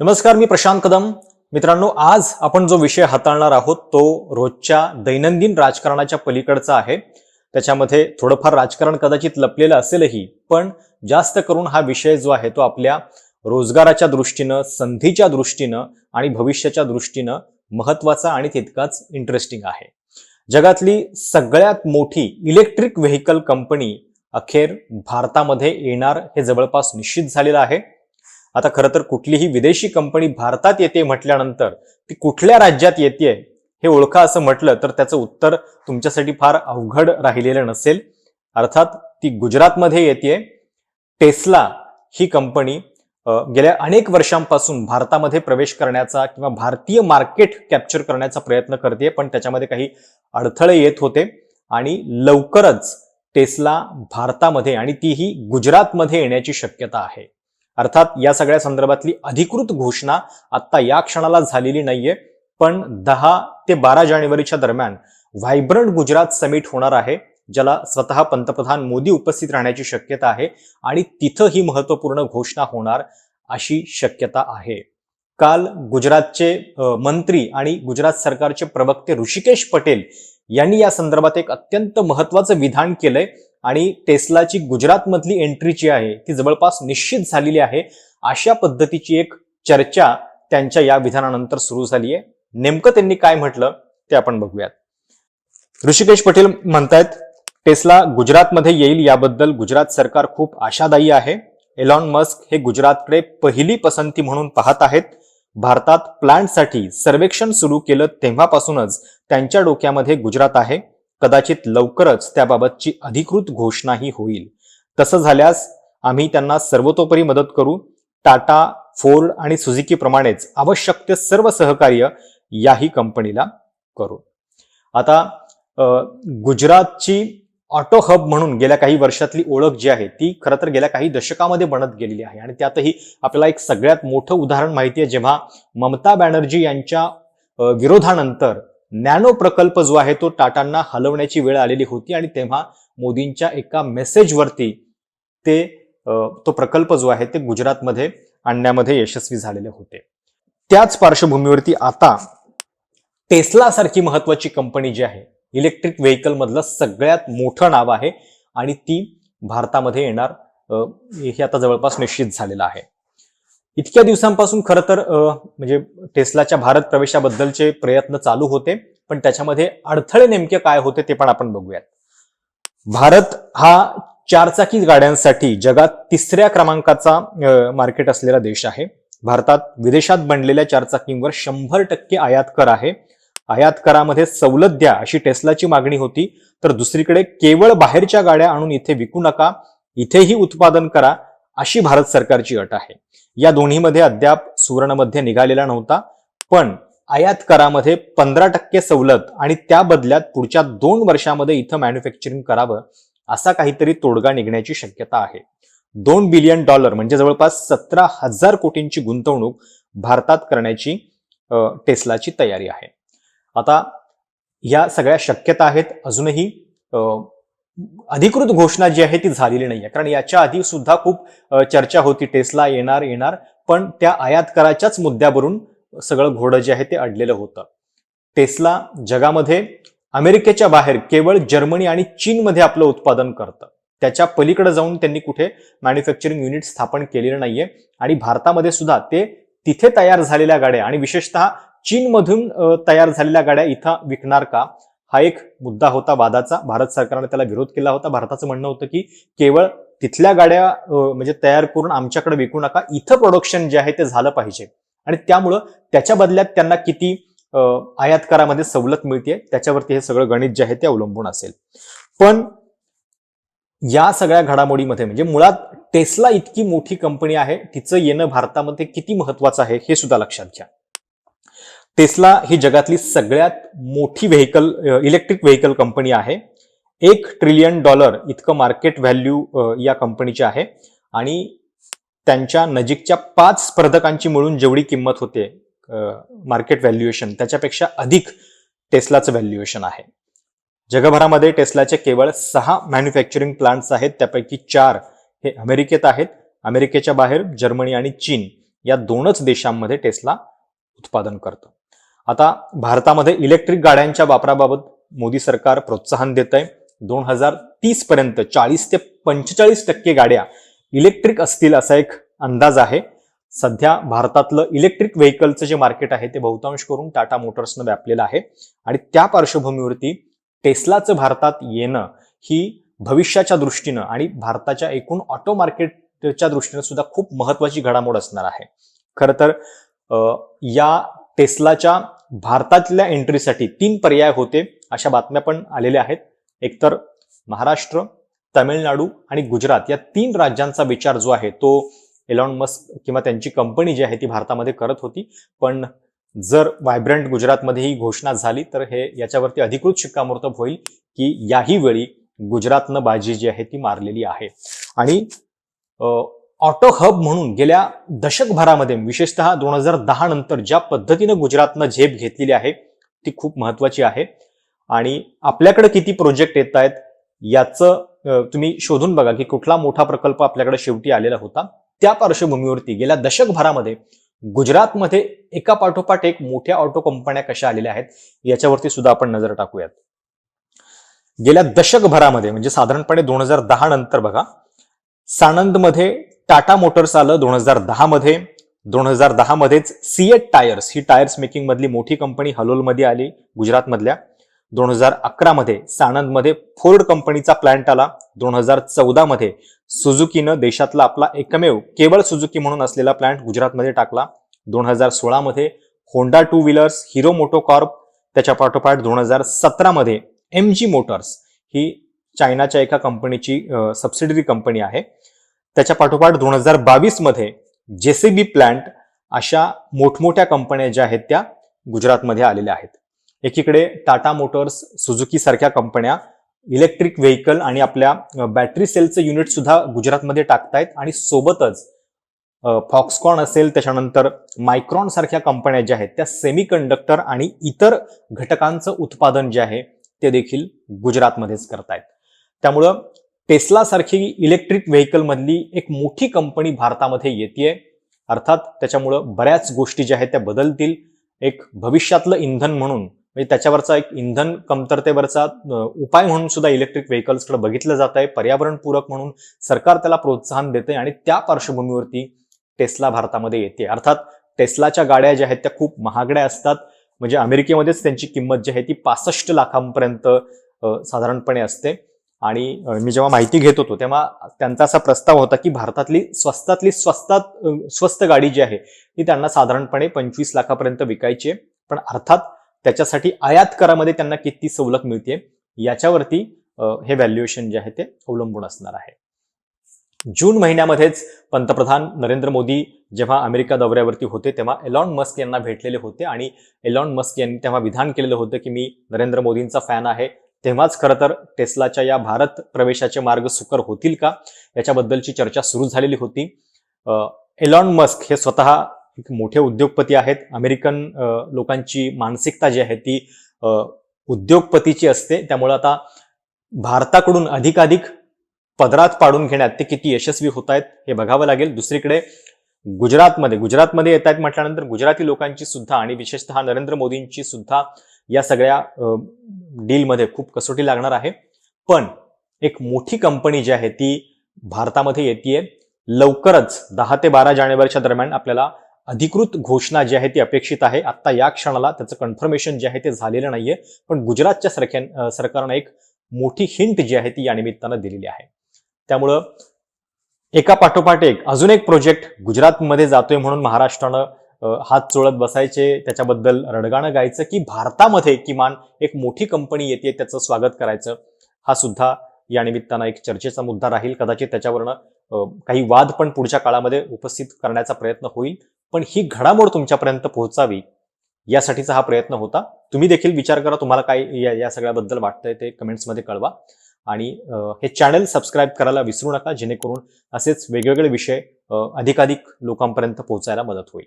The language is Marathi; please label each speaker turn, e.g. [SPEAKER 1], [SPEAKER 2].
[SPEAKER 1] नमस्कार मी प्रशांत कदम. मित्रांनो आज आपण जो विषय हाताळणार आहोत तो रोजच्या दैनंदिन राजकारणाच्या पलीकडचा आहे. त्याच्यामध्ये थोडंफार राजकारण कदाचित लपलेलं असेलही पण जास्त करून हा विषय जो आहे तो आपल्या रोजगाराच्या दृष्टीनं संधीच्या दृष्टीनं आणि भविष्याच्या दृष्टीनं महत्त्वाचा आणि तितकाच इंटरेस्टिंग आहे. जगातली सगळ्यात मोठी इलेक्ट्रिक व्हेकल कंपनी अखेर भारतामध्ये येणार हे जवळपास निश्चित झालेलं आहे. आता खरं तर कुठलीही विदेशी कंपनी भारतात येते म्हटल्यानंतर ती कुठल्या राज्यात येते हे ओळखा असं म्हटलं तर त्याचं उत्तर तुमच्यासाठी फार अवघड राहिलेलं नसेल. अर्थात ती गुजरातमध्ये येते टेस्ला ही कंपनी गेल्या अनेक वर्षांपासून भारतामध्ये प्रवेश करण्याचा किंवा भारतीय मार्केट कॅप्चर करण्याचा प्रयत्न करते पण त्याच्यामध्ये काही अडथळे येत होते. आणि लवकरच टेस्ला भारतामध्ये आणि तीही गुजरातमध्ये येण्याची शक्यता आहे. अर्थात या सगळ्या संदर्भातली अधिकृत घोषणा आता या क्षणाला झालेली नाहीये. पण दहा ते बारा जानेवारीच्या दरम्यान व्हायब्रंट गुजरात समिट होणार आहे ज्याला स्वतः पंतप्रधान मोदी उपस्थित राहण्याची शक्यता आहे आणि तिथं ही महत्त्वपूर्ण घोषणा होणार अशी शक्यता आहे. काल गुजरातचे मंत्री आणि गुजरात सरकारचे प्रवक्ते ऋषिकेश पटेल यांनी या संदर्भात एक अत्यंत महत्वाचं विधान केलंय आणि टेस्लाची गुजरातमधली एंट्री जी आहे ती जवळपास निश्चित झालेली आहे. अशा पद्धतीची एक चर्चा त्यांच्या या विधानानंतर सुरू झाली आहे नेमकं त्यांनी काय म्हटलं ते आपण बघूयात. ऋषिकेश पटेल म्हणतायत टेस्ला गुजरातमध्ये येईल याबद्दल गुजरात सरकार खूप आशादायी आहे. एलॉन मस्क हे गुजरातकडे पहिली पसंती म्हणून पाहत आहेत. भारतात प्लांटसाठी सर्वेक्षण सुरू केलं तेव्हापासूनच त्यांच्या डोक्यामध्ये गुजरात आहे. कदाचित लवकरच त्याबाबतची अधिकृत घोषणाही होईल. तसं झाल्यास आम्ही त्यांना सर्वतोपरी मदत करू. टाटा फोर्ड आणि सुझुकी प्रमाणेच आवश्यक ते सर्व सहकार्य याही कंपनीला करू. आता गुजरातची ऑटो हब म्हणून गेल्या काही वर्षातली ओळख जी आहे ती खरं तर गेल्या काही दशकामध्ये बनत गेलेली आहे. आणि त्यातही आपल्याला एक सगळ्यात मोठं उदाहरण माहिती आहे जेव्हा ममता बॅनर्जी यांच्या विरोधानंतर नॅनो प्रकल्प जो आहे तो टाटांना हलवण्याची वेळ आलेली होती आणि तेव्हा मोदींच्या एका मेसेजवरती ते तो प्रकल्प जो आहे ते गुजरातमध्ये आणण्यामध्ये यशस्वी झालेले होते. त्याच पार्श्वभूमीवरती आता टेस्ला सारखी महत्वाची कंपनी जी आहे इलेक्ट्रिक व्हेकलमधलं सगळ्यात मोठं नाव आहे आणि ती भारतामध्ये येणार हे आता जवळपास निश्चित झालेलं आहे. इतक्या दिवसांपासून खरं तर म्हणजे टेस्लाच्या भारत प्रवेशाबद्दलचे प्रयत्न चालू होते पण त्याच्यामध्ये अडथळे नेमके काय होते ते पण आपण बघूयात. भारत हा चारचाकी गाड्यांसाठी जगात तिसऱ्या क्रमांकाचा मार्केट असलेला देश आहे. भारतात विदेशात बनलेल्या चारचाकींवर शंभर टक्के आयात कर आहे. आयात करामध्ये सवलत द्या अशी टेस्लाची मागणी होती तर दुसरीकडे केवळ बाहेरच्या गाड्या आणून इथे विकू नका इथेही उत्पादन करा अशी भारत सरकारची अट आहे. या दोन्हीमध्ये अद्याप सुवर्णमध्ये निघालेला नव्हता पण आयात करामध्ये पंधरा टक्के सवलत आणि त्या बदल्यात पुढच्या दोन वर्षामध्ये इथं मॅन्युफॅक्चरिंग करावं असा काहीतरी तोडगा निघण्याची शक्यता आहे. दोन बिलियन डॉलर म्हणजे जवळपास सतरा हजार कोटींची गुंतवणूक भारतात करण्याची टेस्लाची तयारी आहे. आता या सगळ्या शक्यता आहेत. अजूनही अधिकृत घोषणा जी आहे ती झालेली नाही आहे कारण याच्या आधी सुद्धा खूप चर्चा होती. टेस्ला येणार येणार. पण त्या आयात कराच्याच मुद्द्यावरून सगळं घोडं जे आहे ते अडलेलं होतं. टेस्ला जगामध्ये अमेरिकेच्या बाहेर केवळ जर्मनी आणि चीनमध्ये आपलं उत्पादन करतं. त्याच्या पलीकडे जाऊन त्यांनी कुठे मॅन्युफॅक्चरिंग युनिट स्थापन केलेलं नाहीये. आणि भारतामध्ये सुद्धा ते तिथे तयार झालेल्या गाड्या आणि विशेषतः चीनमधून तयार झालेल्या गाड्या इथं विकणार का? हा एक मुद्दा होता वादाचा. भारत सरकारने त्याला विरोध केला होता. भारताचं म्हणणं होतं की केवळ तिथल्या गाड्या म्हणजे तयार करून आमच्याकडे विकू नका. इथं प्रोडक्शन जे आहे ते झालं पाहिजे. आणि त्यामुळं त्याच्या बदल्यात त्यांना किती आयात करामध्ये सवलत मिळते त्याच्यावरती हे सगळं गणित जे आहे ते अवलंबून असेल. पण या सगळ्या घडामोडीमध्ये म्हणजे मुळात टेस्ला इतकी मोठी कंपनी आहे तिचं येणं भारतामध्ये किती महत्वाचं आहे हे सुद्धा लक्षात घ्या. टेस्ला ही जगातली सगळ्यात मोठी व्हेकल इलेक्ट्रिक व्हेकल कंपनी आहे. एक ट्रिलियन डॉलर इतकं मार्केट व्हॅल्यू या कंपनीची आहे. आणि त्यांच्या नजीकच्या पाच स्पर्धकांची मिळून जेवढी किंमत होते मार्केट व्हॅल्युएशन त्याच्यापेक्षा अधिक टेस्लाचं व्हॅल्युएशन आहे. जगभरामध्ये टेस्लाचे केवळ सहा मॅन्युफॅक्चरिंग प्लांट्स आहेत त्यापैकी चार हे अमेरिकेत आहेत. अमेरिकेच्या बाहेर जर्मनी आणि चीन या दोनच देशांमध्ये टेस्ला उत्पादन करतं. आता भारतामध्ये इलेक्ट्रिक गाड्यांच्या वापराबाबत मोदी सरकार प्रोत्साहन देत आहे दोन हजार तीस पर्यंत चाळीस ते पंचेचाळीस टक्के गाड्या इलेक्ट्रिक असतील असा एक अंदाज आहे. सध्या भारतातलं इलेक्ट्रिक व्हेकलचं जे मार्केट आहे ते बहुतांश करून टाटा मोटर्सनं व्यापलेलं आहे. आणि त्या पार्श्वभूमीवरती टेस्लाचं भारतात येणं ही भविष्याच्या दृष्टीनं आणि भारताच्या एकूण ऑटो मार्केटच्या दृष्टीनं सुद्धा खूप महत्वाची घडामोड असणार आहे. खरं तर या टेस्लाच्या भारतातल्या एंट्रीसाठी तीन पर्याय होते अशा बातम्या पण आलेल्या आहेत. एकतर महाराष्ट्र तमिळनाडू आणि गुजरात या तीन राज्यांचा विचार जो आहे तो एलॉन मस्क किंवा त्यांची कंपनी जी आहे ती भारतामध्ये करत होती. पण जर व्हायब्रंट गुजरातमध्ये ही घोषणा झाली तर हे याच्यावरती अधिकृत शिक्कामोर्तब होईल की याही वेळी गुजरातनं बाजी जी आहे ती मारलेली आहे. आणि ऑटो हब म्हणून गेल्या दशकभरामध्ये विशेषतः दोन हजार दहा नंतर ज्या पद्धतीनं गुजरातनं झेप घेतलेली आहे ती खूप महत्वाची आहे. आणि आपल्याकडे किती प्रोजेक्ट येत आहेत याचं तुम्ही शोधून बघा की कुठला मोठा प्रकल्प आपल्याकडे शेवटी आलेला होता. त्या पार्श्वभूमीवरती गेल्या दशकभरामध्ये गुजरातमध्ये एका पाठोपाठ एक मोठ्या ऑटो कंपन्या कशा आलेल्या आहेत याच्यावरती सुद्धा आपण नजर टाकूयात. गेल्या दशकभरामध्ये म्हणजे साधारणपणे दोन हजार दहा नंतर बघा साणंदमध्ये टाटा मोटर्स आलं दोन हजार दहा मध्ये. दोन हजार दहा मध्येच सीएट टायर्स ही टायर्स मेकिंग मधली मोठी कंपनी हलोलमध्ये आली गुजरातमधल्या दोन हजार अकरा मध्ये साणंदमध्ये फोर्ड कंपनीचा प्लॅन्ट आला. दोन हजार चौदा मध्ये सुझुकीनं देशातला आपला एकमेव केवळ सुझुकी म्हणून असलेला प्लॅन्ट गुजरातमध्ये टाकला. दोन हजार सोळा मध्ये Honda two wheelers Hero MotoCorp त्याच्या पाठोपाठ दोन हजार सतरा मध्ये एम जी मोटर्स ही चायनाच्या एका कंपनीची सबसिडरी कंपनी आहे. त्याच्या पाठोपाठ दोन हजार बावीसमध्ये जेसीबी प्लांट अशा मोठमोठ्या कंपन्या ज्या आहेत त्या गुजरातमध्ये आलेल्या आहेत. एकीकडे टाटा मोटर्स सुझुकी सारख्या कंपन्या इलेक्ट्रिक व्हेकल आणि आपल्या बॅटरी सेलचं युनिट सुद्धा गुजरातमध्ये टाकतायत आणि सोबतच फॉक्सकॉन असेल त्याच्यानंतर मायक्रॉन सारख्या कंपन्या ज्या आहेत त्या सेमी कंडक्टर आणि इतर घटकांचं उत्पादन जे आहे ते देखील गुजरातमध्येच करतायत. त्यामुळं टेस्लासारखी इलेक्ट्रिक व्हेकलमधली एक मोठी कंपनी भारतामध्ये येते अर्थात त्याच्यामुळं बऱ्याच गोष्टी ज्या आहेत त्या बदलतील. एक भविष्यातलं इंधन म्हणून म्हणजे त्याच्यावरचा एक इंधन कमतरतेवरचा उपाय म्हणून सुद्धा इलेक्ट्रिक व्हेकल्सकडे बघितलं जात आहे. पर्यावरणपूरक म्हणून सरकार त्याला प्रोत्साहन देते आणि त्या पार्श्वभूमीवरती टेस्ला भारतामध्ये येते. अर्थात टेस्लाच्या गाड्या ज्या आहेत त्या खूप महागड्या असतात. म्हणजे अमेरिकेमध्येच त्यांची किंमत जी आहे ती पासष्ट लाखांपर्यंत साधारणपणे असते. आणि मी जेव्हा माहिती घेत होतो तेव्हा त्यांचा असा प्रस्ताव होता की भारतातली स्वस्तातली स्वस्तात स्वस्त गाडी जी आहे ती त्यांना साधारणपणे पंचवीस लाखापर्यंत विकायची आहे. पण अर्थात त्याच्यासाठी आयात करामध्ये त्यांना किती सवलत मिळते याच्यावरती हे व्हॅल्युएशन जे आहे ते अवलंबून असणार आहे. जून महिन्यामध्येच पंतप्रधान नरेंद्र मोदी जेव्हा अमेरिका दौऱ्यावरती होते तेव्हा एलॉन मस्क यांना भेटलेले होते. आणि एलॉन मस्क यांनी तेव्हा विधान केलेलं होतं की मी नरेंद्र मोदींचा फॅन आहे तेव्हाच खरं तर टेस्लाच्या या भारत प्रवेशाचे मार्ग सुकर होतील का? याच्याबद्दलची चर्चा सुरू झालेली होती. एलॉन मस्क हे स्वतः एक मोठे उद्योगपती आहेत. अमेरिकन लोकांची मानसिकता जी आहे ती उद्योगपतीची असते. त्यामुळे आता भारताकडून अधिकाधिक पदरात पाडून घेण्यात ते किती यशस्वी होत आहेत हे बघावं लागेल. दुसरीकडे गुजरातमध्ये गुजरातमध्ये येत आहेत म्हटल्यानंतर गुजराती लोकांची सुद्धा आणि विशेषतः नरेंद्र मोदींची सुद्धा या सगळ्या डीलमध्ये खूप कसोटी लागणार आहे. पण एक मोठी कंपनी जी आहे ती भारतामध्ये येते लवकरच दहा ते बारा जानेवारीच्या दरम्यान आपल्याला अधिकृत घोषणा जी आहे ती अपेक्षित आहे. आत्ता या क्षणाला त्याचं कन्फर्मेशन जे आहे ते झालेलं नाहीये. पण गुजरातच्या सरख्या सरकारनं एक मोठी हिंट जी आहे ती या निमित्तानं दिलेली आहे. त्यामुळं एका पाठोपाठ एक अजून एक प्रोजेक्ट गुजरातमध्ये जातोय म्हणून महाराष्ट्रानं हात चोळत बसायचे त्याच्याबद्दल रडगाणं गायचं की भारतामध्ये किमान एक मोठी कंपनी येते त्याचं स्वागत करायचं. हा सुद्धा या निमित्तानं एक चर्चेचा मुद्दा राहील. कदाचित त्याच्यावरनं अं, काही वाद पण पुढच्या काळामध्ये उपस्थित करण्याचा प्रयत्न होईल. पण ही घडामोड तुमच्यापर्यंत पोहोचावी यासाठीचा हा प्रयत्न होता. तुम्ही देखील विचार करा तुम्हाला काय या या सगळ्याबद्दल वाटतंय ते कमेंट्समध्ये कळवा. आणि हे चॅनल सबस्क्राईब करायला विसरू नका जेणेकरून असेच वेगवेगळे विषय अधिकाधिक लोकांपर्यंत पोहोचायला मदत होईल.